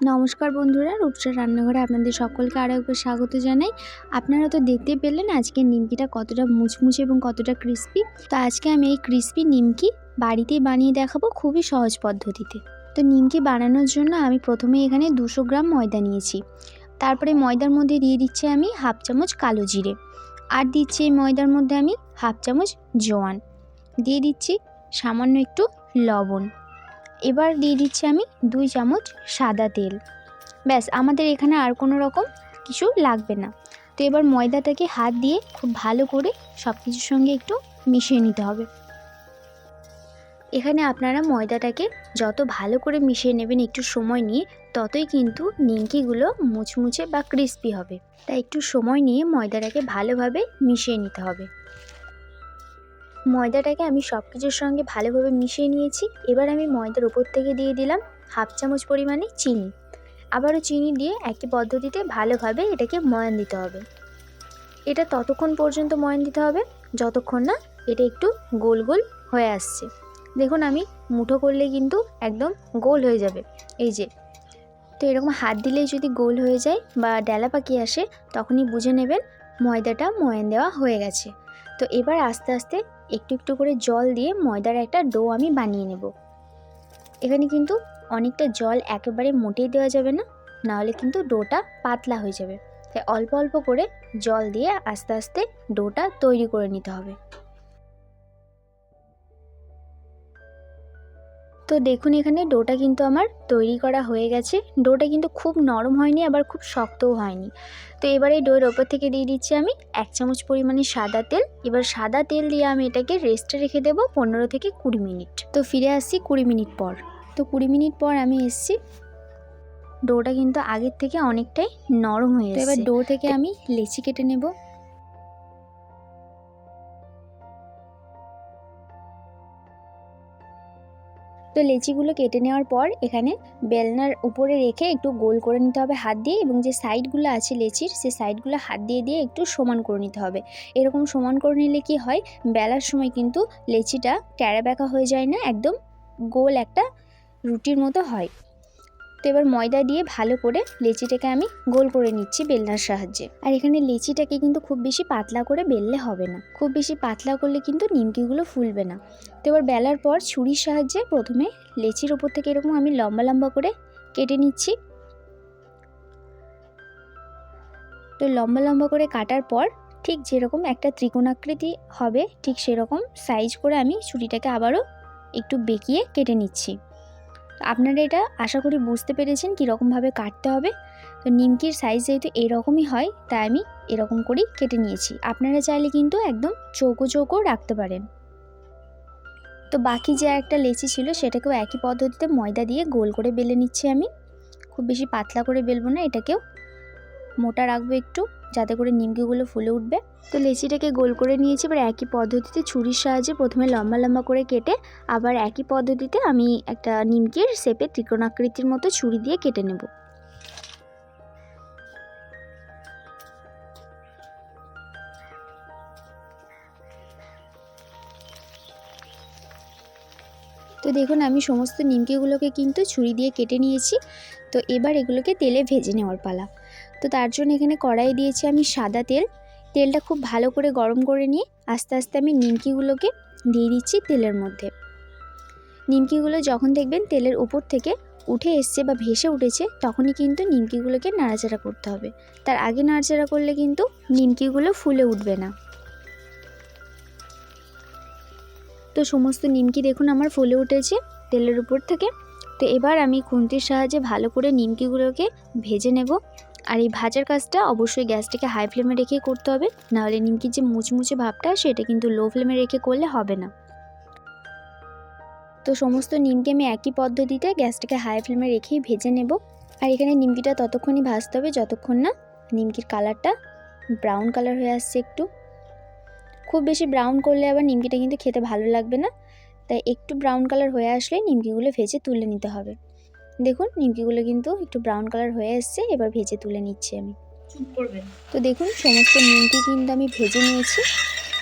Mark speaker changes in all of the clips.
Speaker 1: নমস্কার বন্ধুরা রূপসা রান্নাঘরে আপনাদের সকলকে আরও একবার স্বাগত জানাই। আপনারা তো দেখতে পেলেন আজকে নিমকিটা কতটা মুচমুচে এবং কতটা ক্রিস্পি তো আজকে আমি এই ক্রিস্পি নিমকি বাড়িতেই বানিয়ে দেখাবো খুবই সহজ পদ্ধতিতে। তো নিমকি বানানোর জন্য আমি প্রথমে এখানে দুশো গ্রাম ময়দা নিয়েছি। তারপরে ময়দার মধ্যে দিয়ে দিচ্ছি আমি হাফ চামচ কালো জিরে। আর দিচ্ছি এই ময়দার মধ্যে আমি হাফ চামচ জোয়ান। দিয়ে দিচ্ছি সামান্য একটু লবণ। এবার দিয়ে দিচ্ছি আমি দুই চামচ সাদা তেল। ব্যাস, আমাদের এখানে আর কোনো রকম কিছু লাগবে না। তো এবার ময়দাটাকে হাত দিয়ে খুব ভালো করে সব কিছুর সঙ্গে একটু মিশিয়ে নিতে হবে। এখানে আপনারা ময়দাটাকে যত ভালো করে মিশিয়ে নেবেন একটু সময় নিয়ে, ততই কিন্তু নিমকিগুলো মুচমুচে বা ক্রিস্পি হবে। তাই একটু সময় নিয়ে ময়দাটাকে ভালোভাবে মিশিয়ে নিতে হবে। ময়দাটাকে আমি সব কিছুর সঙ্গে ভালোভাবে মিশিয়ে নিয়েছি। এবার আমি ময়দার উপর থেকে দিয়ে দিলাম হাফ চামচ পরিমাণে চিনি। আবারও চিনি দিয়ে একই পদ্ধতিতে ভালোভাবে এটাকে ময়ান দিতে হবে। এটা ততক্ষণ পর্যন্ত ময়ান দিতে হবে, যতক্ষণ না এটা একটু গোল গোল হয়ে আসছে। দেখুন আমি মুঠো করলে কিন্তু একদম গোল হয়ে যাবে। এই যে, তো এরকম হাত দিলেই যদি গোল হয়ে যায় বা ডেলা পাকি আসে, তখনই বুঝে নেবেন ময়দাটা ময়ান দেওয়া হয়ে গেছে। তো এবার আস্তে আস্তে একটু একটু করে জল দিয়ে ময়দার একটা ডো আমি বানিয়ে নেব। এখানে কিন্তু অনেকটা জল একেবারে মোটেই দেওয়া যাবে না, নাহলে কিন্তু ডোটা পাতলা হয়ে যাবে। তাই অল্প অল্প করে জল দিয়ে আস্তে আস্তে ডোটা তৈরি করে নিতে হবে। তো দেখুন এখানে ডোটা কিন্তু আমার তৈরি করা হয়ে গেছে। ডোটা কিন্তু খুব নরম হয়নি আবার খুব শক্তও হয়নি। তো এবার এই ডোয়ের ওপর থেকে দিয়ে দিচ্ছি আমি এক চামচ পরিমাণে সাদা তেল। এবার সাদা তেল দিয়ে আমি এটাকে রেস্টে রেখে দেবো পনেরো থেকে কুড়ি মিনিট। তো ফিরে আসছি কুড়ি মিনিট পর। তো কুড়ি মিনিট পর আমি এসছি। ডোটা কিন্তু আগের থেকে অনেকটাই নরম হয়ে এবার ডো থেকে আমি লেচি কেটে নেব। তো লেচিগুলো কেটে নেওয়ার পর এখানে বেলনার উপরে রেখে একটু গোল করে নিতে হবে হাত দিয়ে এবং যে সাইডগুলো আছে লেচির, সে সাইডগুলো হাত দিয়ে দিয়ে একটু সমান করে নিতে হবে। এরকম সমান করে নিলে কি হয়? বেলার সময় কিন্তু লেচিটা ট্যাড়া ব্যাকা হয়ে যায় না, একদম গোল একটা রুটির মতো হয়। তো এবার ময়দা দিয়ে ভালো করে লেচিটাকে আমি গোল করে নিচ্ছি বেলনার সাহায্যে। আর এখানে লেচিটাকে কিন্তু খুব বেশি পাতলা করে বেললে হবে না। খুব বেশি পাতলা করলে কিন্তু নিমকিগুলো ফুলবে না। তো এবার বেলার পর ছুরির সাহায্যে প্রথমে লেচির ওপর থেকে এরকম আমি লম্বা লম্বা করে কেটে নিচ্ছি। তো লম্বা লম্বা করে কাটার পর ঠিক যেরকম একটা ত্রিকোণাকৃতি হবে, ঠিক সেরকম সাইজ করে আমি ছুরিটাকে আবারও একটু বেঁকিয়ে কেটে নিচ্ছি। তো আপনারা এটা আশা করি বুঝতে পেরেছেন কীরকমভাবে কাটতে হবে। তো নিমকির সাইজ যেহেতু এরকমই হয়, তাই আমি এরকম করেই কেটে নিয়েছি। আপনারা চাইলে কিন্তু একদম চৌকো চৌকো রাখতে পারেন। তো বাকি যে একটা লেচি ছিল, সেটাকেও একই পদ্ধতিতে ময়দা দিয়ে গোল করে বেলে নিচ্ছি আমি। খুব বেশি পাতলা করে বেলবো না, এটাকেও মোটা রাখব একটু। যাতে করে নিমকিগুলো ফুলে উঠবে। তো লেচিটাকে গোল করে নিয়েছি, এবার একই পদ্ধতিতে ছুরির সাহায্যে প্রথমে লম্বা লম্বা করে কেটে আবার একই পদ্ধতিতে আমি একটা নিমকির শেপে ত্রিকোণাকৃতির মতো ছুরি দিয়ে কেটে নেব। তো দেখুন, আমি সমস্ত নিমকিগুলোকে কিন্তু ছুরি দিয়ে কেটে নিয়েছি। তো এবার এগুলোকে তেলে ভেজে নেওয়ার পালা। তো তার জন্য এখানে কড়াই দিয়েছি আমি সাদা তেল। তেলটা খুব ভালো করে গরম করে নিয়ে আস্তে আস্তে আমি নিমকিগুলোকে দিয়ে দিচ্ছি তেলের মধ্যে। নিমকিগুলো যখন দেখবেন তেলের উপর থেকে উঠে এসছে বা ভেসে উঠেছে, তখনই কিন্তু নিমকিগুলোকে নাড়াচাড়া করতে হবে। তার আগে নাড়াচাড়া করলে কিন্তু নিমকিগুলো ফুলে উঠবে না। তো সমস্ত নিমকি দেখুন আমার ফুলে উঠেছে তেলের উপর থেকে। তো এবার আমি খুন্তির সাহায্যে ভালো করে নিমকিগুলোকে ভেজে নেব। আর এই ভাজার কাজটা অবশ্যই গ্যাসটাকে হাই ফ্লেমে রেখে করতে হবে। নাহলে নিমকির যে মুচমুচে ভাবটা, সেটা কিন্তু লো ফ্লেমে রেখে করলে হবে না। তো সমস্ত নিমকি আমি একই পদ্ধতিতে গ্যাসটাকে হাই ফ্লেমে রেখেই ভেজে নেব। আর এখানে নিমকিটা ততক্ষণই ভাজতে হবে, যতক্ষণ না নিমকির কালারটা ব্রাউন কালার হয়ে আসছে একটু। খুব বেশি ব্রাউন করলে আবার নিমকিটা কিন্তু খেতে ভালো লাগবে না। তাই একটু ব্রাউন কালার হয়ে আসলে নিমকিগুলো ভেজে তুলে নিতে হবে। দেখুন নিমকিগুলো কিন্তু একটু ব্রাউন কালার হয়ে এসছে এবার ভেজে তুলে নিচ্ছি আমি। তো দেখুন সমস্ত নিমকি কিন্তু আমি ভেজে নিয়েছি।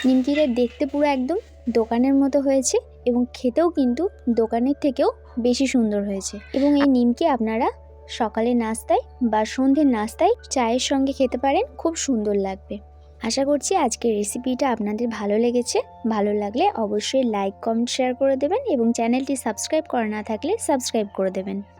Speaker 1: নিমকিটা দেখতে পুরো একদম দোকানের মতো হয়েছে এবং খেতেও কিন্তু দোকানের থেকেও বেশি সুন্দর হয়েছে। এবং এই নিমকি আপনারা সকালের নাস্তায় বা সন্ধ্যের নাস্তায় চায়ের সঙ্গে খেতে পারেন খুব সুন্দর লাগবে। আশা করছি আজকের রেসিপিটা আপনাদের ভালো লেগেছে। ভালো লাগলে অবশ্যই লাইক কমেন্ট শেয়ার করে দেবেন এবং চ্যানেলটি সাবস্ক্রাইব করা না থাকলে সাবস্ক্রাইব করে দেবেন।